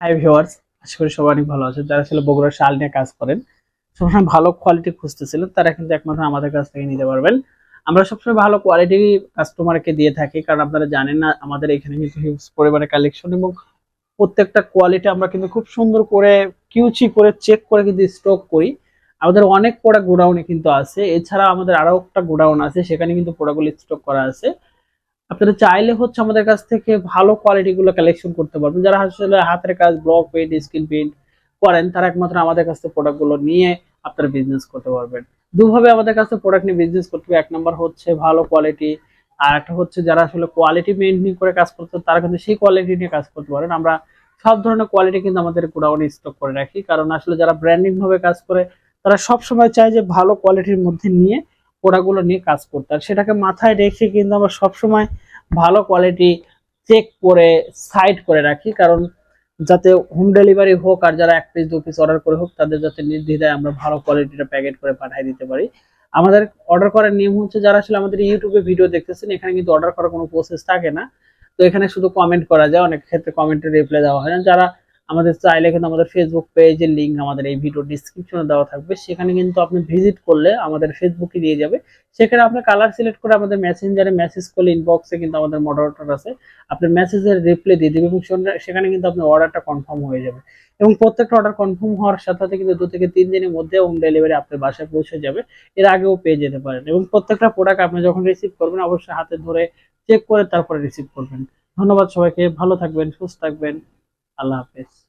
Hi viewers আশা করি সবাই অনেক ভালো আছে যারা ছিল বগুড়ার শাল নিয়ে কাজ করেন, সবসময় ভালো কোয়ালিটি খুঁজতেছিলেন তারা কিন্তু একমাত্র আমাদের কাছ থেকে নিতে পারবেন। আমরা সবসময় ভালো কোয়ালিটি কাস্টমারকে দিয়ে থাকি, কারণ আপনারা জানেন না, আমাদের এখানে কিন্তু হিউজ পরিমাণে কালেকশন এবং প্রত্যেকটা কোয়ালিটি আমরা কিন্তু খুব সুন্দর করে কিউচি করে চেক করে কিন্তু স্টক করি। আমাদের অনেক প্রোডাক্ট গোডাউনে কিন্তু আছে। এছাড়া আমাদের আরও একটা গোডাউন আছে, সেখানে কিন্তু প্রোডাক্টগুলো স্টক করা আছে। আপনারা চাইলে হচ্ছে আমাদের কাছ থেকে ভালো কোয়ালিটি গুলো কালেকশন করতে পারবেন। যারা আসলে হাতের কাজ ব্লক পেন্ট স্কিন পেন্ট করেন, তারা একমাত্র আমাদের কাছ থেকে প্রোডাক্টগুলো নিয়ে আপনারা বিজনেস করতে পারবেন। দুভাবে আমাদের কাছে প্রোডাক্ট নিয়ে বিজনেস করতে হবে। এক নম্বর হচ্ছে ভালো কোয়ালিটি আর একটা হচ্ছে যারা আসলে কোয়ালিটি মেনটেন করে কাজ করতে তারা কিন্তু সেই কোয়ালিটি নিয়ে কাজ করতে পারেন। আমরা সব ধরনের কোয়ালিটি কিন্তু আমাদের গোডাউনে স্টক করে রাখি। কারণ আসলে যারা ব্র্যান্ডিং ভাবে কাজ করে, তারা সব সময় চায় যে ভালো কোয়ালিটির মধ্যে নিয়ে প্রোডাক্টগুলো নিয়ে কাজ করতে। আর সেটাকে মাথায় রেখে কিন্তু আমরা সবসময় ভালো কোয়ালিটি চেক করে সাইড করে রাখি। কারণ যাতে হোম ডেলিভারি হোক আর যারা এক পিস দু পিস অর্ডার করে হোক, তাদের যাতে নির্দ্বিধায় আমরা ভালো কোয়ালিটিটা প্যাকেট করে পাঠিয়ে দিতে পারি। আমাদের অর্ডার করার নিয়ম হচ্ছে, যারা আসলে আমাদের ইউটিউবে ভিডিও দেখতেছেন, এখানে কিন্তু অর্ডার করার কোনো প্রসেস থাকে না। তো এখানে শুধু কমেন্ট করা যায়, অনেক ক্ষেত্রে কমেন্টের রিপ্লাই দেওয়া হয় না। যারা আমাদের চাইলে কিন্তু আমাদের ফেসবুক পেজের লিঙ্ক আমাদের এই ভিডিও ডিসক্রিপশনে দেওয়া থাকবে। সেখানে কিন্তু আপনি ভিজিট করলে আমাদের ফেসবুকে দিয়ে যাবে। সেখানে আপনি কালার সিলেক্ট করে আমাদের মেসেঞ্জারে মেসেজ করলে ইনবক্সে কিন্তু আমাদের মডারেটর আছে। আপনি মেসেজের রিপ্লাই দিয়ে দেবে এবং সেখানে কিন্তু আপনার অর্ডারটা কনফার্ম হয়ে যাবে। এবং প্রত্যেকটা অর্ডার কনফার্ম হওয়ার সাথে সাথে কিন্তু দু থেকে তিন দিনের মধ্যে হোম ডেলিভারি আপনার বাসায় পৌঁছে যাবে। এর আগেও পেয়ে যেতে পারেন। এবং প্রত্যেকটা প্রোডাক্ট আপনি যখন রিসিভ করবেন, অবশ্যই হাতে ধরে চেক করে তারপরে রিসিভ করবেন। ধন্যবাদ সবাইকে। ভালো থাকবেন, সুস্থ থাকবেন। আল্লাহ হাফেজ।